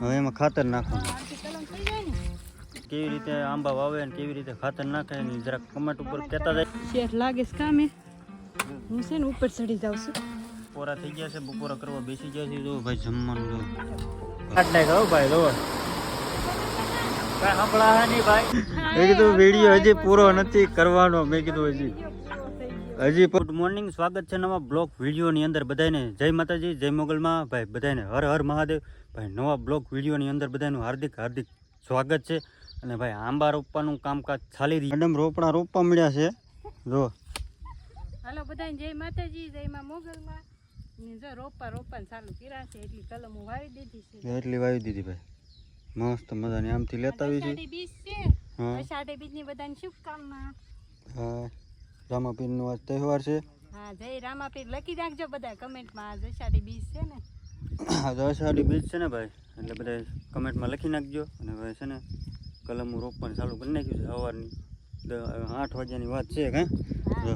હવે એમાં ખાતર નાખવાનું. ને. કેવી રીતે આંબા વાવે ને કેવી રીતે ખાતર નાખે ને જરાક કમેન્ટ ઉપર કહેતા જાય. શેઠ લાગે છે કામે. હું છે ને ઉપર ચડી જાઉં છું. બપોરા થઈ ગયા છે બપોરા કરવા બેસી ગયા છે. જો ભાઈ જમવાનું જો. આટલે કહો ભાઈ જો. મેં કીધું વીડિયો હજી પૂરો નથી કરવાનો. મેં કીધું હજી. હજી ગુડ મોર્નિંગ સ્વાગત છે નવા વીડિયો વિડીયોની અંદર બધાને જય માતાજી જય મોગલમાં. ભાઈ બધાને હર હર મહાદેવ. ભાઈ નવા બ્લોગ વિડીયોની અંદર બધાનું હાર્દિક હાર્દિક સ્વાગત છે. અને ભાઈ આંબા રોપવાનું કામકાજ ચાલી રહ્યું મેડમ રોપણા રોપવા મળ્યા છે. જો. હાલો બધાને જય માતાજી જય માં મોગલમાં. ને જો રોપા રોપા ચાલુ કર્યા છે. એટલી કલમ હું વાવી દીધી છે. એટલી વાવી દીધી ભાઈ. મસ્ત મજાની આમથી લેતા આવી છે બીજ છે. હા. અષાઢી બીજની બધાને શુભકામના. હા. રામાપીરનો આજ તહેવાર છે. હા જય રામાપીર. લખી નાખજો બધા કમેન્ટમાં. આજ અષાઢી બીજ છે ને. અષાઢી બીજ છે ને ભાઈ એટલે બધા કમેન્ટમાં લખી નાખજો. અને ભાઈ છે ને કલમ રોપવાનું ચાલુ કરી નાખ્યું છે સવારની. આઠ વાગ્યાની વાત છે કાં જો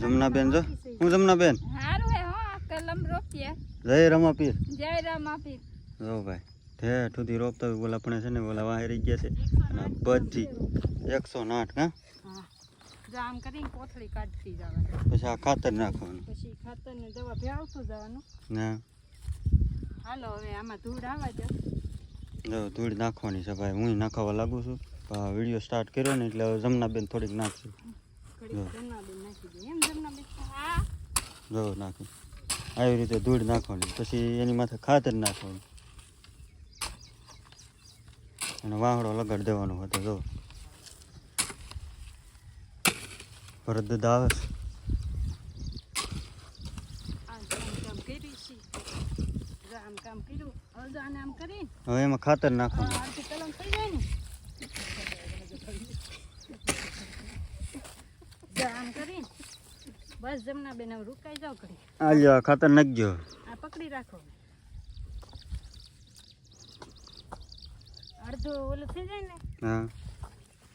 જમનાબેન જો. હું જમનાબેન? હે હો જય રમાપીર. જય રામાપીર. જો ભાઈ ઠેઠ સુધી રોપતા હોય બોલા પણ છે ને બોલા વાહે રહી ગયા છે. અને બધી એકસો ને આઠ હા? પછી આ ખાતર નાખવાનું. પછી ખાતર ને દવા ભેળવતું જવાનું. ને. હાલો હવે આમાં ધૂળ આવવા જો ધૂળ નાખવાની છે ભાઈ. હું નાખવા લાગુ છું. વીડિયો સ્ટાર્ટ કર્યો ને એટલે હવે જમનાબેન થોડીક નાખશું. જો. નાખી આવી રીતે ધૂળ નાખવાની. પછી એની માથે ખાતર નાખવાનું. અને વાહડો લગાડી દેવાનો હતો જો. ભરત દાદા આવે છે. આ જો આમ કામ કર્યું છે જો આમ કામ કર્યું હવે જો આને આમ કરી. હવે એમાં ખાતર નાખવાનું. આરતી કલમ થઈ જાય ને. આમ કરી. બસ જમનાબેન હવે રૂકાઈ જાવ કરી આ આ ખાતર નાખજો આ પકડી રાખો. અડધો ઓલું થઈ જાય ને? હા.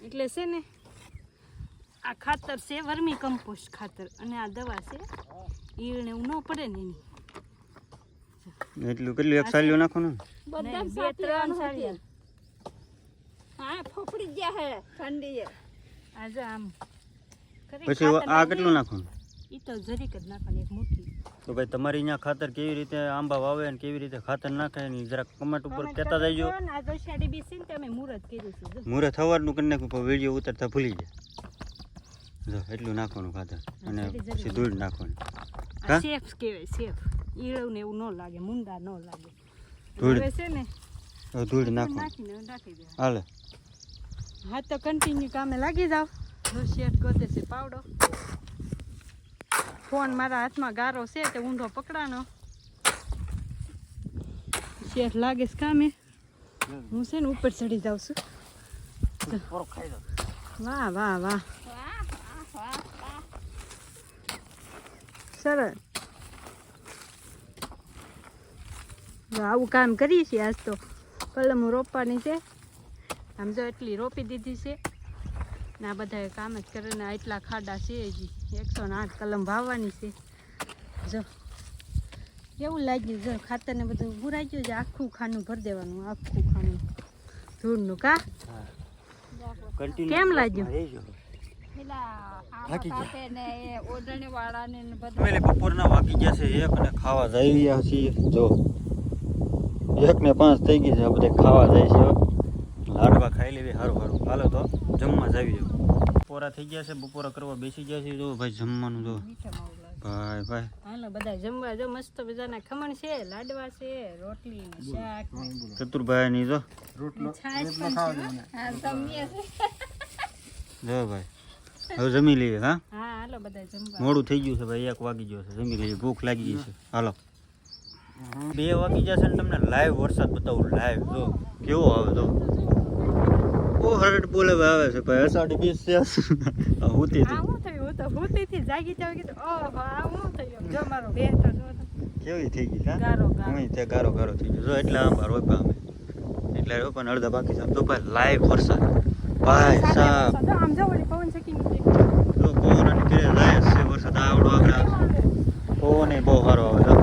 એટલે છે ને આ ખાતર છે વર્મી કમ્પોસ્ટ ખાતર. અને આ દવા છે ઈળને એવું ન પડે ને એની. એટલું કેટલું એક સાલીઓ નાખવાનું બધા બે ત્રણ સાળિયા હા ફોફડી ગયા હે ઠંડી હે આ આમ પછી આ કેટલું નાખવાનું? ઈ તો જરીક જ નાખવાની એક મુઠ્ઠી તો ભાઈ તમારી અહીંયા ખાતર કેવી રીતે આંબા વાવે ને કેવી રીતે ખાતર નાખે ને જરા જરાક કમેન્ટ ઉપર કહેતા જજો કરો ને આ જો શાડી બી છે ને તમે મુહૂર્ત થવારનું કરી નાખ્યું વીડિયો વીડિયો ઉતરતા ભૂલી જાય જો એટલું નાખવાનું ખાતર અને પછી ધૂળ નાખવાનું. હા? સેફ કહેવાય સેફ. ઈળવ ને એવું ન લાગે મુંડા ન લાગે ધૂળ. હવે છે ને હવે ધૂળ નાખવાનું નાખીને હવે નાખી દેવાનું હાલે હા તો કન્ટિન્યુ કામે લાગી જાવ જો શેઠ ગોતે છે પાવડો ફોન મારા હાથમાં ગારો છે તે ઊંધો પકડાનો શેઠ લાગે છે કામે હું છે ને ઉપર ચડી જાઉં છું વાહ વાહ વાહ સરસ આવું કામ કરીએ છીએ આજ તો કલમ રોપવાની છે. આમ જો એટલી રોપી દીધી છે. ને આ બધા કામ જ કરીને એટલા ખાડા છે હજી એકસો ને આઠ કલમ વાવવાની છે. જો કેવું લાગ્યું જો ખાતર ને બધું પૂરાઈ ગયું છે આખું ખાનું ભરી દેવાનું આખું ખાનું. ધૂળનું કા? કેમ લાગ્યું? બપોરના વાગી ગયા છે એક અને ખાવા જઈ રહ્યા છીએ. જો. એક ને પાંચ થઈ ગઈ છે બધે ખાવા જાય છે લાડવા ખાઈ લેવી સારું સારું હાલો તો જમવા જાવી બપોરા થઈ ગયા છે બપોરા કરવા બેસી ગયા છે. જો ભાઈ જમવાનું જો ભાઈ ભાઈ. હાલો બધા જમવા જો મસ્ત મજાના ખમણ છે લાડવા છે રોટલી ને શાક. ચતુરભાઈ ની જો. હા તમે જો ભાઈ હવે જમી લઈએ હા? હા હાલો બધા જમવા. મોડું થઈ ગયું છે ભાઈ એક વાગી ગયો છે. જમી લઈએ ભૂખ લાગી ગઈ છે. હાલો. બે વાગી જશે ને તમને લાઈવ વરસાદ બતાવું લાઈવ જો કેવો આવે તો. ઓ હરડ બોલે આવે છે ભાઈ અષાઢી બીસ છે. આ હુતી હું થયું? હું તો હુતીથી જાગી જાવ કીધું ઓહો આ હું થયું? જો મારો બેન તો જો કેવી થઈ ગઈ હા? ગારો ગારો. તે ગારો ગારો થઈ ગયો. જો એટલે આમ એટલે અડધા બાકી છે. તો ભાઈ લાઈવ વરસાદ. ભાઈ સાહેબ. આમ જો ઓલી પવન ચક્કી નીકળી જો પવન નીકળે લાઈવ છે વરસાદ. આવડો આવે. પવન બહુ સારો આવે છે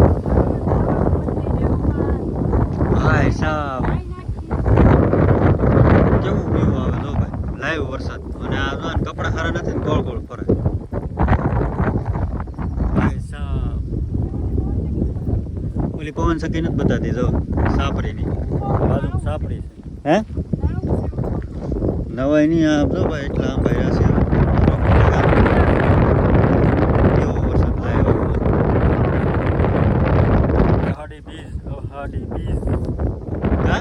ભાઈ સાહેબ કેવું વ્યૂ આવે જો ભાઈ? લાઈવ વરસાદ. અને આ જો કપડાં સારા નથી ને ગોળ ગોળ ફરે. ભાઈ ઓલી પવન સખી નથી બતાતી જો. સાપરીની બાજુ સાપરી છે. હે? નવાઈ નહીં આપ જો ભાઈ એટલા આંબા રહ્યા છે કેવો વરસાદ લાઈવ હાડી બીજ હાડી બીજ હા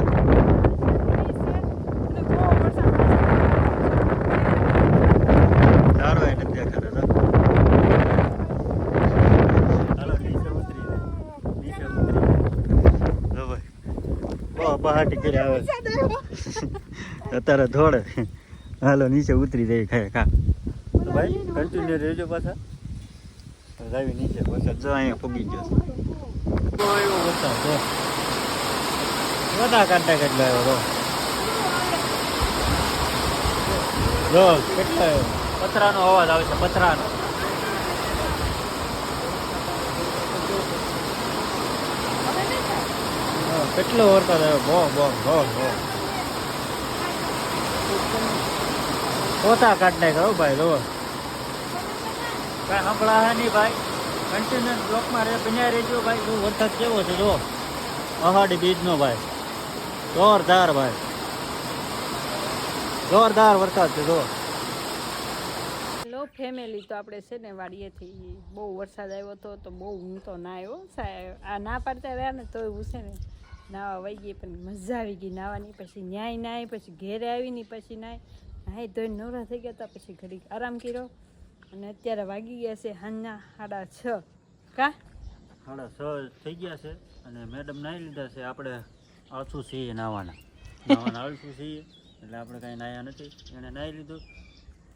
સારો એ નથી દેખાતો તો હાલો નીચે ઉતરી જાય. નીચે ઉતરી જાય. જો ભાઈ બહુ કરી આવે. અત્યારે ધોળે. હાલો નીચે ઉતરી જાય ખાય ખા. ભાઈ કન્ટિન્યુ રહેજો પાછા. રાવી નીચે વરસાદ જો અહીંયા ફૂગી ગયો છે. એવો વરસાદ છે બધા કાંટા કેટલા આવ્યો જો. જો આવ્યો? પથરાનો અવાજ આવે છે પથરાનો હા, કેટલો વરસાદ આવ્યો? બહુ બહુ બહુ બહુ. પોતા કાઢ હો ભાઈ જો કાંઈ સાંભળા હે નહીં ભાઈ. કન્ટિન્યુઅસ બ્લોકમાં રે બન્યા રહેજો ભાઈ. જો વરસાદ કેવો છે જો અહાડી બીજનો ભાઈ. જોરદાર ભાઈ. જોરદાર વરસાદ છે જો લો ફેમિલી તો આપણે છે ને વાડીએથી બહુ વરસાદ આવ્યો હતો તો બહુ હું તો ના આવ્યો. આ ના પાડતા રહ્યા ને તોય હું છે ને. નાવા વહી ગઈ પણ મજા આવી ગઈ નાવાની પછી ન્યાય નાય પછી ઘેરે આવીને પછી નાય. નાહી ધોઈને નવરા થઈ ગયા હતા પછી ઘડીક આરામ કર્યો. અને અત્યારે વાગી ગયા છે હાંજના સાડા છ. કા? સાડા છ થઈ ગયા છે અને મેડમ નાહી લીધા છે. આપણે આળસું છીએ નાવાના નાવાના આળસું છીએ એટલે આપણે કાંઈ નાહ્યા નથી. એણે નાહી લીધું.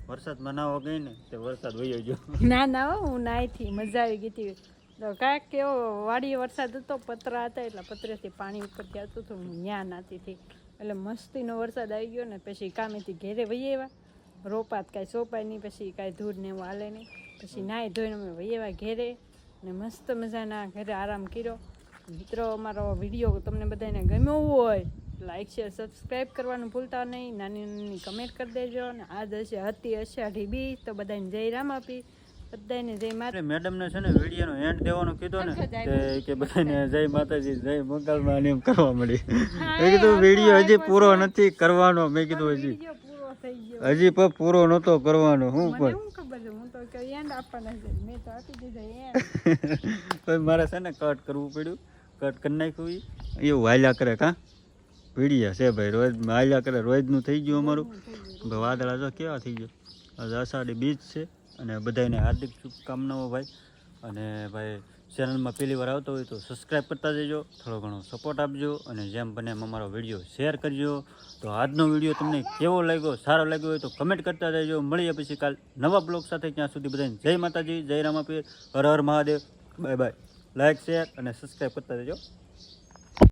વરસાદમાં નાવા ગઈ ને તે વરસાદ વયો ગયો. ના ના હો, નાહીથી મજા આવી ગઈ હતી. કાંઈક કેવો વાડીએ વરસાદ હતો, પતરા હતા એટલે પતરેથી પાણી ઉપર જતું હતું, હું ત્યાં નાતી હતી. એટલે મસ્તીનો વરસાદ આવી ગયો ને, પછી કામેથી ઘેરે વહી આવ્યા. રોપાત કાંઈ સોપાય નહીં, પછી કાંઈ ધૂળ ને એવું હાલે નહીં. પછી નાહી ધોઈને અમે વહી આવ્યા ઘેરે ને મસ્ત મજાના ઘરે આરામ કર્યો. મિત્રો, અમારો વીડિયો તમને બધાને ગમ્યો હોય લાઇક શેર સબસ્ક્રાઈબ કરવાનું ભૂલતા નહીં. નાની નાની કમેન્ટ કરી દેજો અને આ હશે, હતી હશે અઢી બી તો બધાને જય રામ આપી. બધાને જય માતા મેડમને છે ને વિડીયોનો એન્ડ દેવાનો કીધું ને કે બધાને જય માતાજી જય મંગલમાં એમ કરવા મળી મેં કીધું વીડિયો હજી પૂરો નથી કરવાનો. મેં કીધું હજી. હજી પણ પૂરો નહોતો કરવાનો હું પણ મારે છે ને કટ કરવું પડ્યું. કટ કરી નાખ્યું એવું હાલ્યા કરે કા? પીડિયા છે ભાઈ રોજ હાલ્યા કરે. રોજનું થઈ ગયું અમારું. વાદળા જો કેવા થઈ ગયો? આજ અષાઢી બીજ છે. અને બધાને હાર્દિક શુભકામનાઓ ભાઈ. અને ભાઈ, ચેનલમાં પહેલી વાર આવતો હોય તો સબસ્ક્રાઈબ કરતા જજો, થોડો ઘણો સપોર્ટ આપજો અને જેમ બને એમ અમારો વીડિયો શેર કરજો. તો આજનો વીડિયો તમને કેવો લાગ્યો, સારો લાગ્યો હોય તો કમેન્ટ કરતા જજો. મળીએ પછી કાલ નવા બ્લોગ સાથે, ત્યાં સુધી બધાને જય માતાજી, જય રામાપીર, હર હર Mahadev, bye bye. Like share અને સબસ્ક્રાઈબ કરતા જજો.